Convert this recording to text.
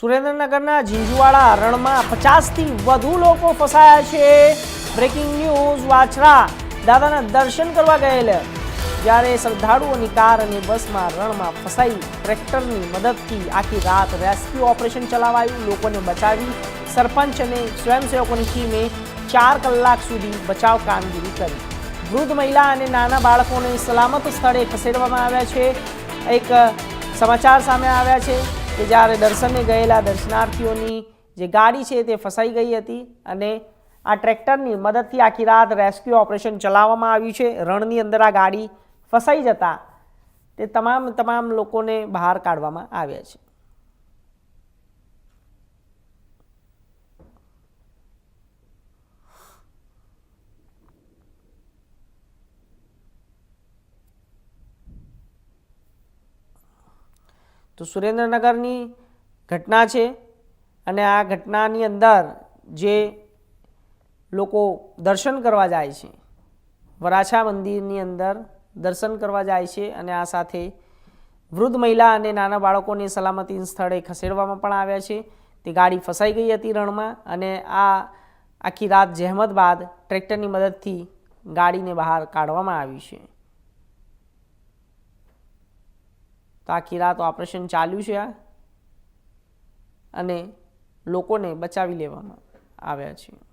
સુરેન્દ્રનગરના ઝીંઝુવાડા રણમાં પચાસથી વધુ લોકો ફસાયા છે. Breaking news Vachhra. દાદાના દર્શન કરવા ગયેલા. જ્યારે શ્રદ્ધાળુઓની કાર અને બસમાં રણમાં ફસાઈ, ટ્રેક્ટરની મદદથી આખી રાત રેસ્ક્યુ ઓપરેશન ચલાવાયું. લોકોને બચાવી, સરપંચ અને સ્વયંસેવકોની ટીમે ચાર કલાક સુધી બચાવ કામગીરી કરી. વૃદ્ધ મહિલા અને નાના બાળકોને સલામત સ્થળે ખસેડવામાં આવ્યા છે. એક સમાચાર સામે આવ્યા છે. કે જ્યારે દર્શને ગયેલા દર્શનાર્થીઓની જે ગાડી છે તે ફસાઈ ગઈ હતી અને આ ટ્રેક્ટરની મદદથી આખી રાત રેસ્ક્યુ ઓપરેશન ચલાવવામાં આવ્યું છે. રણની અંદર આ ગાડી ફસાઈ જતા તે તમામ તમામ લોકોને બહાર કાઢવામાં આવ્યા છે. તો સુરેન્દ્રનગરની ઘટના છે અને આ ઘટનાની અંદર જે લોકો દર્શન કરવા જાય છે, વરાછા મંદિરની અંદર દર્શન કરવા જાય છે અને આ સાથે વૃદ્ધ મહિલા અને નાના બાળકોને સલામતી સ્થળે ખસેડવામાં પણ આવ્યા છે. તે ગાડી ફસાઈ ગઈ હતી રણમાં અને આ આખી રાત જહેમત બાદ ટ્રેક્ટરની મદદથી ગાડીને બહાર કાઢવામાં આવી છે. તો આખી રાત ઓપરેશન ચાલ્યું છે અને લોકોને બચાવી લેવામાં આવ્યા છે